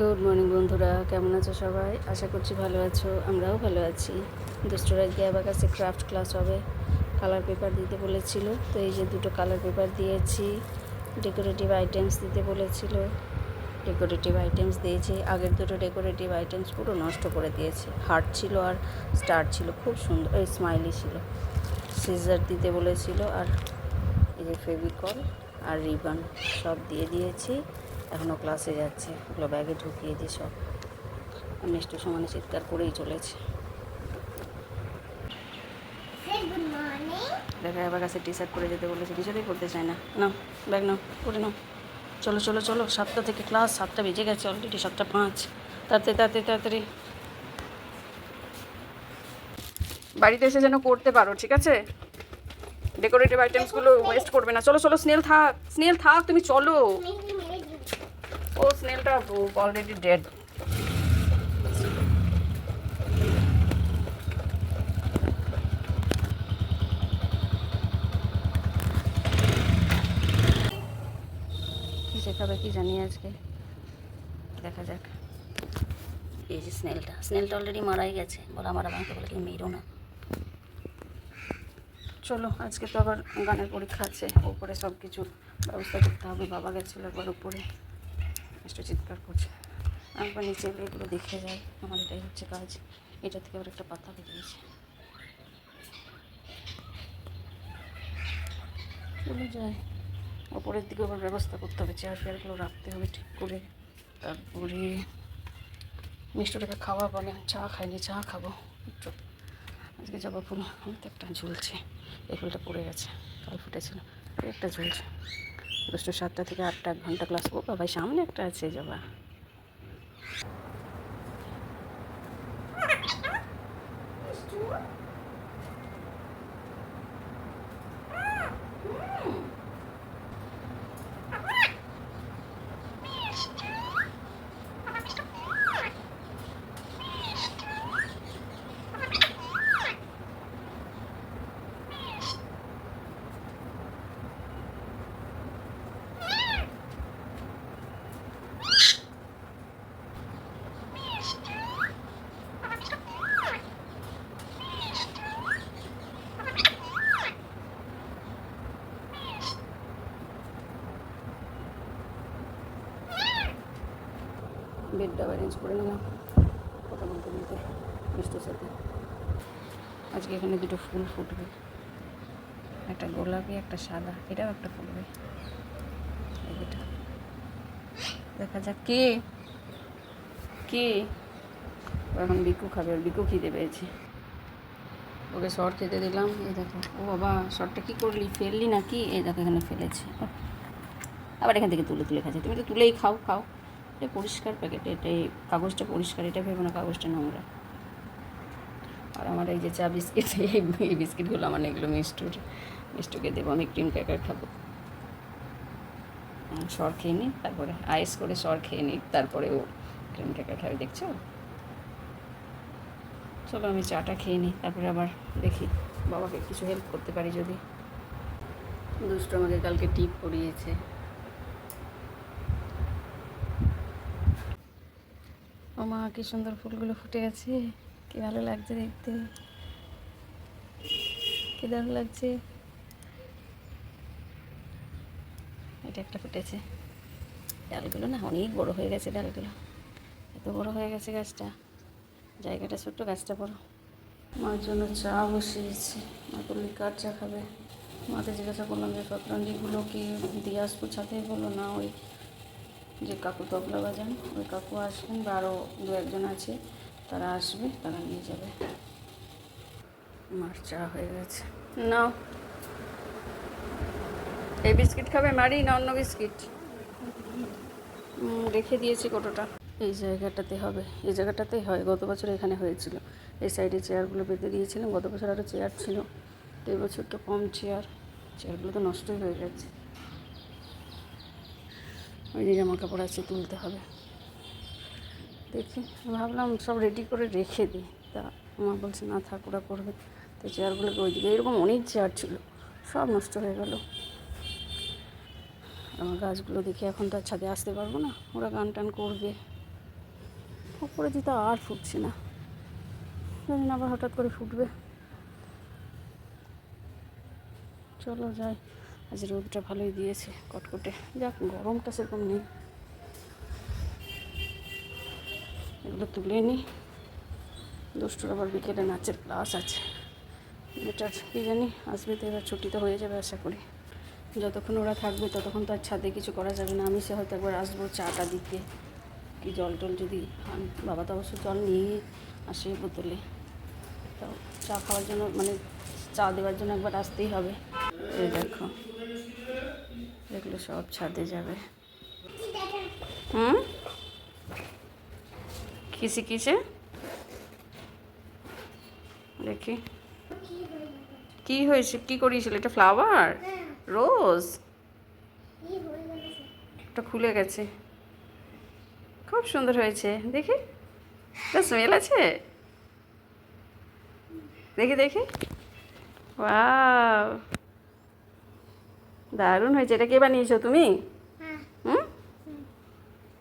Good morning বন্ধুরা। কেমন আছো সবাই? আশা করছি ভালো আছো। আমরাও ভালো আছি। দুষ্টরা গিয়ে আবার কাছে ক্রাফট ক্লাস হবে। কালার পেপার দিতে বলেছিল। তো এই যে দুটো কালার পেপার দিয়েছি। ডেকোরেটিভ আইটেমস দিতে বলেছিল। ডেকোরেটিভ আইটেমস দিয়েছি। আগের দুটো ডেকোরেটিভ আইটেমস পুরো নষ্ট করে দিয়েছে। হার্ট ছিল আর স্টার ছিল। খুব সুন্দর, এই স্মাইলি ছিল। সিজার দিতে বলেছিল। আর এই যে ফেভিকল আর রিবন সব দিয়ে দিয়েছি। এখনও ক্লাসে যাচ্ছে। ওগুলো ব্যাগে ঢুকিয়ে দিই সব মিষ্টি সমানে চিৎকার করেই চলেছে. দেখা আবার কাছে টি শার্ট পরে যেতে বলেছে। কিছুতেই পড়তে চায় না। নাও ব্যাগ নাও পরে নাও। চলো চলো চলো সাতটা থেকে ক্লাস সাতটা বেজে গেছে অলরেডি সাতটা পাঁচ। তাড়াতাড়ি তাড়াতাড়ি তাড়াতাড়ি। বাড়িতে এসে যেন করতে পারো ঠিক আছে? ডেকোরেটিভ আইটেমসগুলো ওয়েস্ট করবে না। চলো চলো স্নেল থাক স্নেল থাক তুমি চলো. ও স্নেলটা অলরেডি ডেড কি জানি আজকে? দেখা যাক। এই যে স্নেলটা স্নেলটা অলরেডি মারাই গেছে। বলা মারা ভাঙতে বলে কি মেরো না। চলো, আজকে তো আবার গানের পরীক্ষা আছে, উপরে সব কিছু ব্যবস্থা করতে হবে। বাবা গেছিল একবার উপরে। একটু চিৎকার করছে। আমি একবার নিচে এগুলো দেখে যাই আমার এটাই হচ্ছে কাজ। এটা থেকে আবার একটা পাতা বেরিয়েছে চলে যায়। ওপরের দিকে আবার ব্যবস্থা করতে হবে চেয়ার ফেয়ারগুলো রাখতে হবে ঠিক করে। তারপরে মিষ্টটাকে খাওয়া বলে চা খাইনি, চা খাব একটু। আজকে জবা ফুল একটা ঝুলছে। এই ফুলটা পড়ে গেছে, কাল ফুটেছিল। একটা ঝুলছে। দুটো সাতটা থেকে আটটা এক ঘণ্টা ক্লাস করব। ভাই সামনে একটা আছে জবা। অ্যারেঞ্জ করে নিলাম কথা বলতে বলতে মিষ্টির সাথে আজকে এখানে দুটো ফুল ফুটবে। একটা গোলাপি, একটা সাদা। এটাও একটা ফুটবে। এই দুটো। দেখা যাক কে? কে? এখন বিকু খাবে। আর বিকু খিদে পেয়েছে। ওকে শর্ট খেতে দিলাম। এই দেখো। ও বাবা, শর্টটা কী করলি? ফেললি নাকি? এই দেখো, এখানে ফেলেছে। আবার এখান থেকে তুলে তুলে খাচ্ছে। তুমি তো তুলেই খাও খাও। এটা পরিষ্কার প্যাকেট এটা এই কাগজটা পরিষ্কার, এটা ভেবো না কাগজটা নোংরা। আর আমার এই যে চা বিস্কিট, এই বিস্কিটগুলো আমার এগুলো মিষ্টুর, মিষ্টুকে দেবো, আমি ক্রিম ক্র্যাকার খাব। সর খেয়ে নিই তারপরে আইস করে সর খেয়ে নিই তারপরে ও ক্রিম ক্র্যাকার খাবে, দেখছ? চলো আমি চাটা খেয়ে নিই তারপরে আবার দেখি বাবাকে কিছু হেল্প করতে পারি যদি। দুষ্ট আমাকে কালকে টিপ পরিয়েছে ও মা কি সুন্দর ফুলগুলো ফুটে গেছে। কি ভালো লাগছে দেখতে। কি দারুণ লাগছে। এটা একটা ফুটেছে। ডালগুলো না অনেক বড় হয়ে গেছে ডালগুলো। এত বড় হয়ে গেছে গাছটা। জায়গাটা ছোট্ট, গাছটা বড়। মার জন্য চা বসিয়েছি। মা বললি, কার চা খাবে? মাকে জিজ্ঞাসা করলাম যে শতরঞ্জিগুলো কি দিয়ে আসব ছাতে বলল না, ওই যে কাকু তবলা বাজান, ওই কাকু আসবেন বা আরও দু একজন আছে, তারা আসবে, তারা নিয়ে যাবে। মার চা হয়ে গেছে। নাও। এই বিস্কিট খাবে মারি না অন্য বিস্কিট? রেখে দিয়েছি কটোটা এই জায়গাটাতে হবে। এই জায়গাটাতেই হয়। গত বছর এখানে হয়েছিল। এই সাইডে চেয়ারগুলো পেতে দিয়েছিলাম। গত বছর আরও চেয়ার ছিল। এই বছর তো কম চেয়ার। চেয়ারগুলো তো নষ্টই হয়ে গেছে। ওই যে জামা কাপড় আছে তুলতে হবে। দেখি ভাবলাম সব রেডি করে রেখে দিই। তা মা বলছে, না থাক, ওরা করবে। তো চেয়ারগুলোকে ওইদিকে, এরকম অনেক চেয়ার ছিল, সব নষ্ট হয়ে গেল। আমার গাছগুলো দেখে, এখন তো আর ছাদে আসতে পারব না, ওরা গান টান করবে। উপরে দিতে আর ফুটছে না। জানি না আবার হঠাৎ করে ফুটবে। চলো যাই। আজ রোদটা ভালোই দিয়েছে, কটকটে। যাক, গরমটা সেরকম নেই। এগুলো তুলে নিই দুষ্টুর আবার বিকেলে নাচের ক্লাস আছে। এটার কী জানি, আসবে তো এবার ছুটি তো হয়ে যাবে আশা করি। যতক্ষণ ওরা থাকবে, ততক্ষণ তো আর ছাদে কিছু করা যাবে না। আমি সে হয়তো একবার আসব চাটা দিতে। কি জল টল যদি বাবা তো অবশ্য জল নিয়েই আসে বোতলে। তো চা খাওয়ার জন্য মানে চা দেওয়ার জন্য একবার আসতেই হবে। দেখো। এগুলো সব ছাদে যাবে। হুম? কিসে শিখিয়েছে দেখি। কি হয়েছে? কি করিয়েছিল? এটা ফ্লাওয়ার? রোজ? একটা খুলে গেছে। খুব সুন্দর হয়েছে। দেখি। স্মেল আছে? দেখি দেখি। ওয়াও! দারুণ হয়েছে। এটা কে বানিয়েছো তুমি? হুম?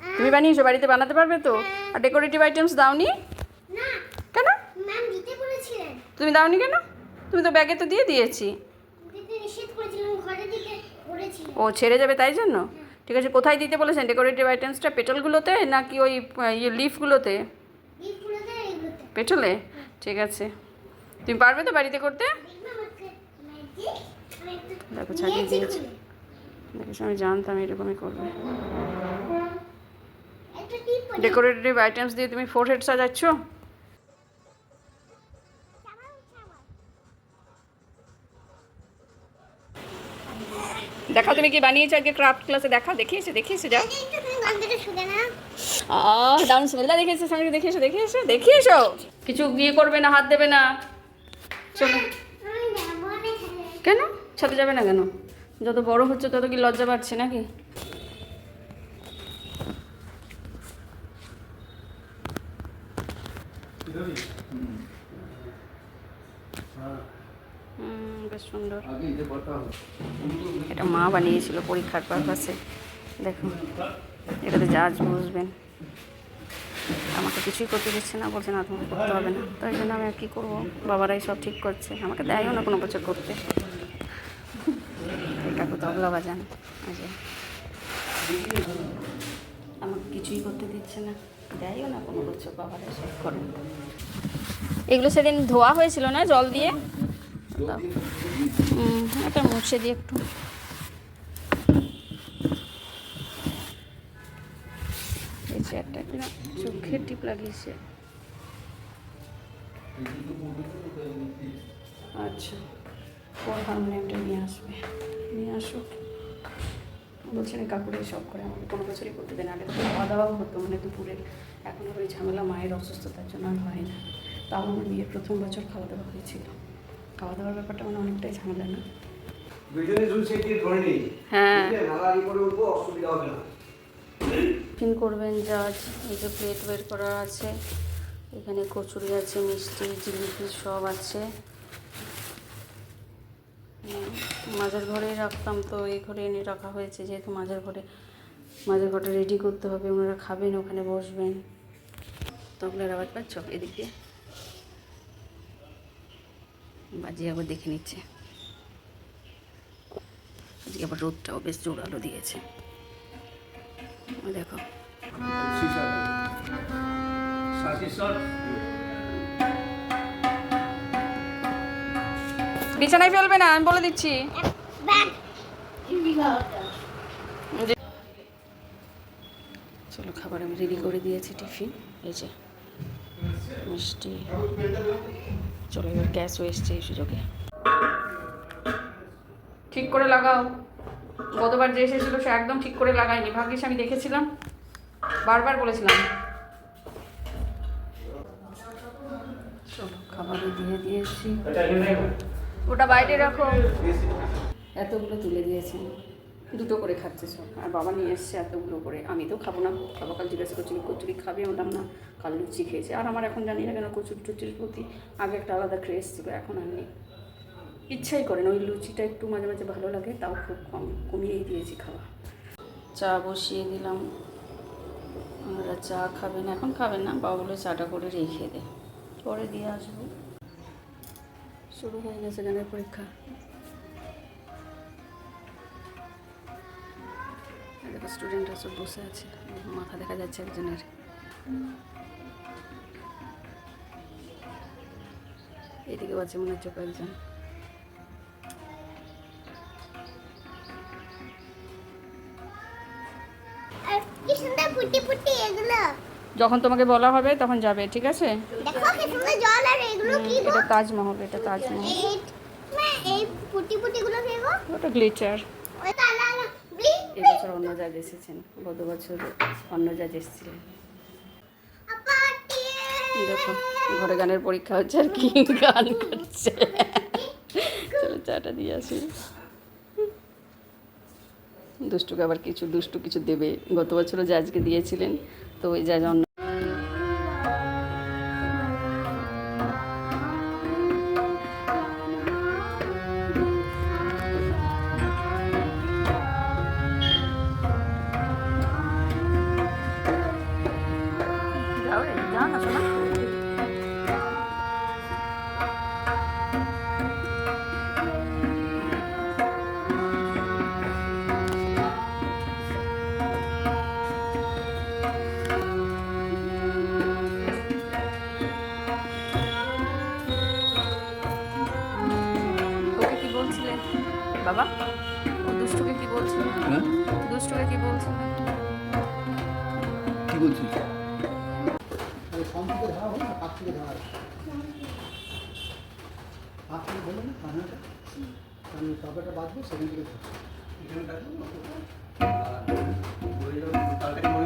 তুমি বানিয়েছো বাড়িতে বানাতে পারবে তো? আর ডেকোরেটিভ আইটেমস দাওনি? কেন? তুমি দাওনি কেন? তুমি তো ব্যাগে তো দিয়ে দিয়েছি। ও ছেড়ে যাবে তাই জন্য? ঠিক আছে কোথায় দিতে বলেছেন? ডেকোরেটিভ আইটেমসটা পেটলগুলোতে নাকি ওই ইয়ে লিফগুলোতে পেটলে? ঠিক আছে। তুমি পারবে তো বাড়িতে করতে? দেখো ছাড়িয়ে দিয়েছে। খুলে। আমি জানতাম এরকমই করবে। ডেকোরেটিভ আইটেমস দিয়ে তুমি ফোর হেড সাজাচ্ছ? দেখাও তুমি কি বানিয়েছো আজকে ক্রাফট ক্লাসে দেখাও দেখিয়েছো দেখিয়েছো যাও। দারুণ স্মেলটা দেখিয়েছো সামনে দেখিয়েছো দেখিয়েছো দেখিয়েছো? কিছু ইয়ে করবে না হাত দেবে না। চলো। কেন? ছাদে যাবে না কেন? যত বড় হচ্ছে তত কি লজ্জা বাড়ছে নাকি? বেশ সুন্দর। এটা মা বানিয়েছিল পরীক্ষার পারপাসে দেখুন, এটাতে জাজ বুঝবেন আমাকে কিছুই করতে দিচ্ছে না, বলছে না, তোমাকে করতে হবে না। তো এই জন্য আমি আর কী করব? বাবারাই সব ঠিক করছে। আমাকে দেয়ও না কোনো বছর করতে। তবলা বাজান আচ্ছা। আমাকে কিছুই করতে দিচ্ছে না। দেয়ও না, কোনো কিছু বাবারাই সব করে। এগুলো সেদিন ধোয়া হয়েছিল না জল দিয়ে? এটা মুছে দিয়ে একটু। চেয়ারটা কিনা চোখের টিপ লাগিয়েছে। আচ্ছা। ওর হারমোনিয়ামটা নিয়ে আসবে? নিয়ে আসুক। বলছেন কাকুরে সব করে আমাকে কোনো বছরই করতে দেন আগে তো খাওয়া দাওয়াও হতো মানে দুপুরে এখন ওই ঝামেলা মায়ের অসুস্থতার জন্য আর হয় না। তাও আমার বিয়ের প্রথম বছর খাওয়া দাওয়া হয়েছিল। খাওয়া দাওয়ার ব্যাপারটা মানে অনেকটাই ঝামেলা না? দিয়ে হ্যাঁ। না। টিফিন করবেন জাজ এই যে প্লেট বের করা আছে এখানে কচুরি আছে মিষ্টি জিলিপি সব আছে। মাঝের ঘরেই রাখতাম তো, এই ঘরে এনে রাখা হয়েছে যেহেতু মাঝের ঘরে। মাঝের ঘরটা রেডি করতে হবে, ওনারা খাবেন, ওখানে বসবেন। তবলার আওয়াজ পাচ্ছ? এদিক দিয়ে। বাজিয়ে আবার দেখে নিচ্ছে। আজকে আবার রোদটাও বেশ জোরালো দিয়েছে। দেখো। বিছানায় ফেলবে না, আমি বলে দিচ্ছি। চলো, খাবার আমি রেডি করে দিয়েছি, টিফিন। এই যে, মিষ্টি। চলো, এবার গ্যাসও এসছে এই সুযোগে। ঠিক করে লাগাও। গতবার যে এসেছিল, সে একদম ঠিক করে লাগায়নি। ভাগ্যিস আমি দেখেছিলাম। বারবার বলেছিলাম। চলো, খাবারও দিয়ে দিয়েছি। ওটা বাইরে রাখো। এতগুলো তুলে দিয়েছেন দুটো করে খাচ্ছে সব। আর বাবা নিয়ে এসছে এতগুলো করে। আমি তো খাব না। বাবা কাল জিজ্ঞাসা করছিল, কচুরি খাবে? বললাম, না, কাল লুচি খেয়েছে। আর আমার এখন জানি না কেন কচুরি টুচির প্রতি আগে একটা আলাদা ক্রেজ ছিল, এখন আর নেই। ইচ্ছাই করে না। ওই লুচিটা একটু মাঝে মাঝে ভালো লাগে, তাও খুব কম। কমিয়েই দিয়েছি খাওয়া। চা বসিয়ে দিলাম। সকালবেলা চা খাবেন এখন খাবেন না। বাবা বলে চাটা করে রেখে দে। পরে দিয়ে আসব। শুরু হয়ে গেছে গানের পরীক্ষা। দেখো স্টুডেন্টরা সব বসে আছে। মাথা দেখা যাচ্ছে একজনের। এদিকে বাচ্চা মনে হচ্ছে কয়েকজন। যখন তোমাকে বলা হবে তখন যাবে ঠিক আছে? দেখো এটা তাজমহল এটা তাজমহল। ওটা এবছর অন্য জাজ এসেছেন গত বছর অন্য জাজ এসেছিলেন। দেখো ঘরে গানের পরীক্ষা হচ্ছে আর কি গান করছে চলো চাটা দিয়ে আসি। দুষ্টুকে আবার কিছু দুষ্টু কিছু দেবে। গত বছরও জাজকে দিয়েছিলেন তো ওই জাজ অন্য কারণ তবেটা বাঁচবে সেখান থেকে ধরবে। তাড়াতাড়ি মনে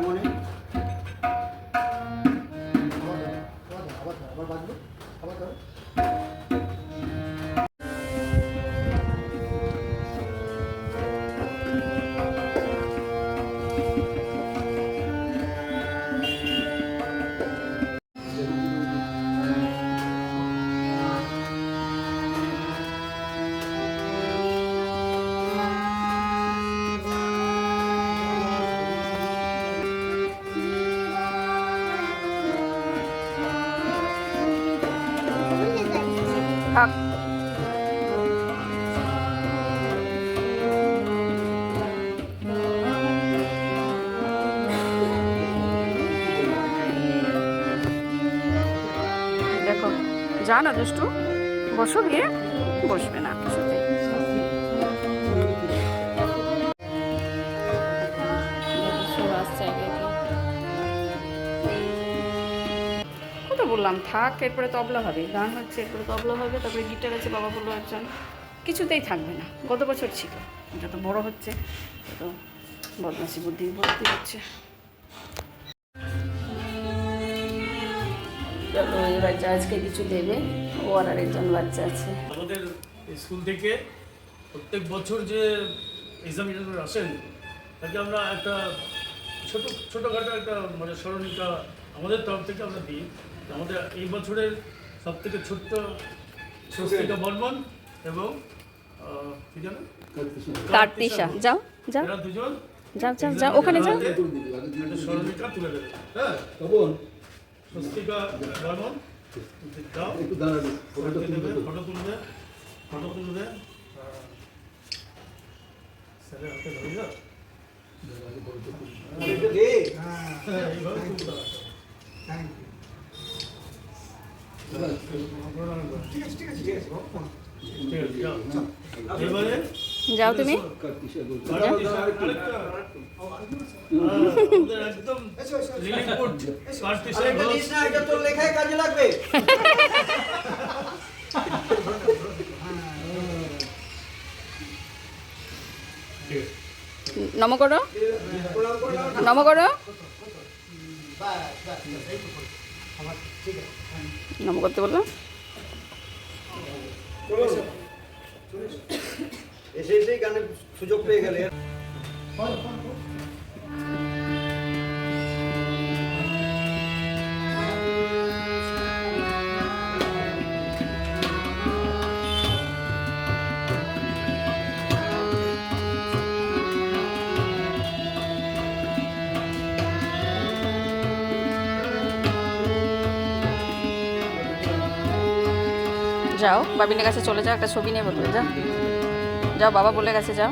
থাক। দেখো যা না দুষ্টু বসো গিয়ে বসবে না। বললাম থাক এরপরে তবলা হবে। গান হচ্ছে এরপরে তবলা হবে তারপরে গিটার আছে বাবা বলল একজন কিছুতেই থাকবে না গত বছর ছিল যত বড় হচ্ছে তত বদমাসি বুদ্ধি ভর্তি হচ্ছে। চলো এই বাচ্চা আজকে কিছু দেবে ও আর আরেকজন বাচ্চা আছে। আমাদের স্কুল থেকে প্রত্যেক বছর যে এক্সামিনার আসেন তাকে আমরা একটা ছোট ছোটোখাটো একটা মানে স্মরণিকা আমাদের তরফ থেকে আমরা দিই। আমাদের এই বছরের সব থেকে ছোট্ট স্বস্তিকা বর্মন এবং কি জানো? কার্তিসা। যাও যাও। এরা দুজন। যাও যাও যাও ওখানে যাও। স্মরণিকা তুলে দেবে। হ্যাঁ। তখন স্বস্তিকা বর্মন। যাও একটু দাঁড়াবে ফটো তুলবে ফটো তুলবে ফটো তুলবে। স্যারের হাতে ধরে যাও। এটা দে এইভাবে তুলতে হবে। ঠিক আছে ঠিক আছে ঠিক আছে বাবা, ঠিক আছে, যাও। তুমি কাজে লাগবে ঠিক আছে। নম করো প্রণাম করলাম নম করো নম করতে বললাম চলো এসে এসেই গানের সুযোগ পেয়ে গেলে। যাও, বাবিনের কাছে চলে যাও, একটা ছবি নিয়ে বলবে যাও। যাও, বাবা বলে গেছে যাও।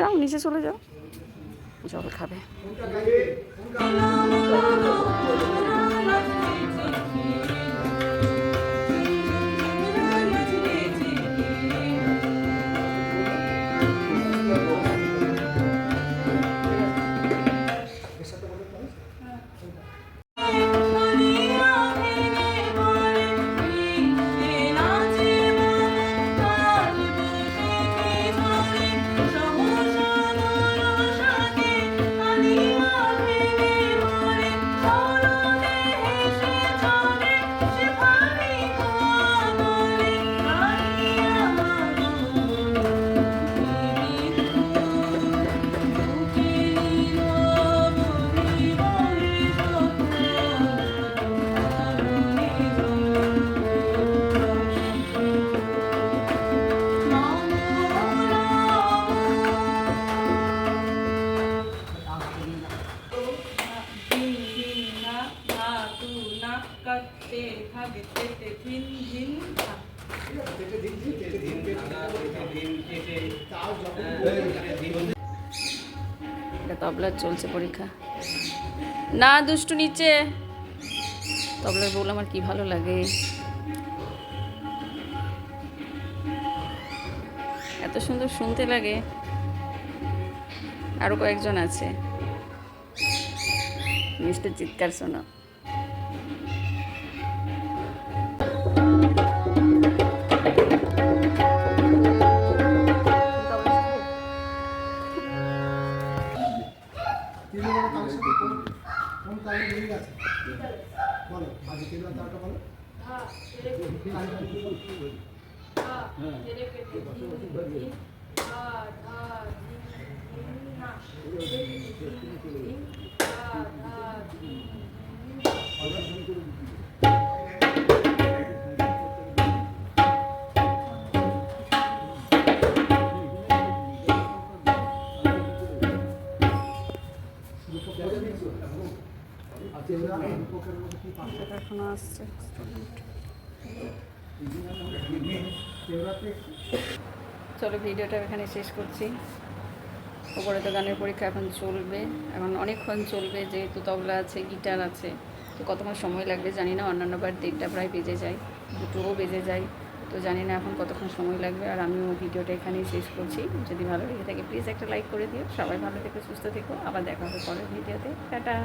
যাও নিচে চলে যাও। জল খাবে। তবলার চলছে পরীক্ষা। না, দুষ্টু নিচে। তবলার বল আমার কি ভালো লাগে। এত সুন্দর শুনতে লাগে। আরও কয়েকজন আছে। মিস্টার চিৎকার শোনা। এখনও আসছে। চলো ভিডিওটা এখানে শেষ করছি। ওপরে তো গানের পরীক্ষা এখন চলবে। এখন অনেকক্ষণ চলবে, যেহেতু তবলা আছে, গিটার আছে। তো কতক্ষণ সময় লাগবে জানি না, অন্যান্য বার দেড়টা প্রায় বেজে যায়, দুটোও বেজে যায়। তো জানি না এখন কতক্ষণ সময় লাগবে, আর আমিও ভিডিওটা এখানেই শেষ করছি। যদি ভালো লেগে থাকে প্লিজ একটা লাইক করে দিও। সবাই ভালো থেকো, সুস্থ থেকো। আবার দেখা হবে পরের ভিডিওতে। টাটা!